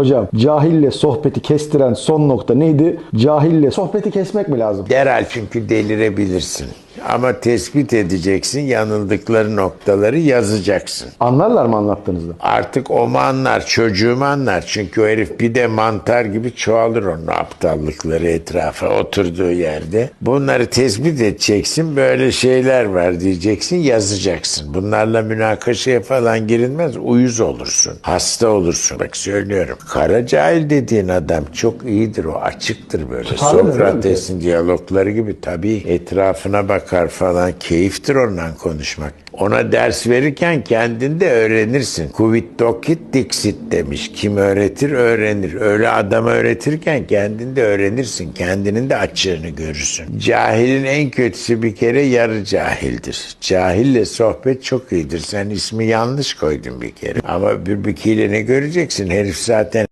Hocam cahille sohbeti kestiren son nokta neydi? Cahille sohbeti kesmek mi lazım? Derhal çünkü delirebilirsin. Ama tespit edeceksin, yanıldıkları noktaları yazacaksın. Anlarlar mı anlattığınızda? Artık o mu anlar, çocuğum anlar. Çünkü o herif bir de mantar gibi çoğalır onun aptallıkları etrafa oturduğu yerde. Bunları tespit edeceksin, böyle şeyler var diyeceksin, yazacaksın. Bunlarla münakaşaya falan girilmez, uyuz olursun, hasta olursun. Bak söylüyorum. Kara cahil dediğin adam çok iyidir, o açıktır böyle. Sokrates'in diyalogları gibi tabii etrafına bakar falan, keyiftir ondan konuşmak. Ona ders verirken kendin de öğrenirsin. Kuvit dokit dixit demiş. Kim öğretir öğrenir. Öyle adam öğretirken kendin de öğrenirsin. Kendinin de açığını görürsün. Cahilin en kötüsü bir kere yarı cahildir. Cahille sohbet çok iyidir. Sen ismi yanlış koydun bir kere. Ama bir ne göreceksin. Herif zaten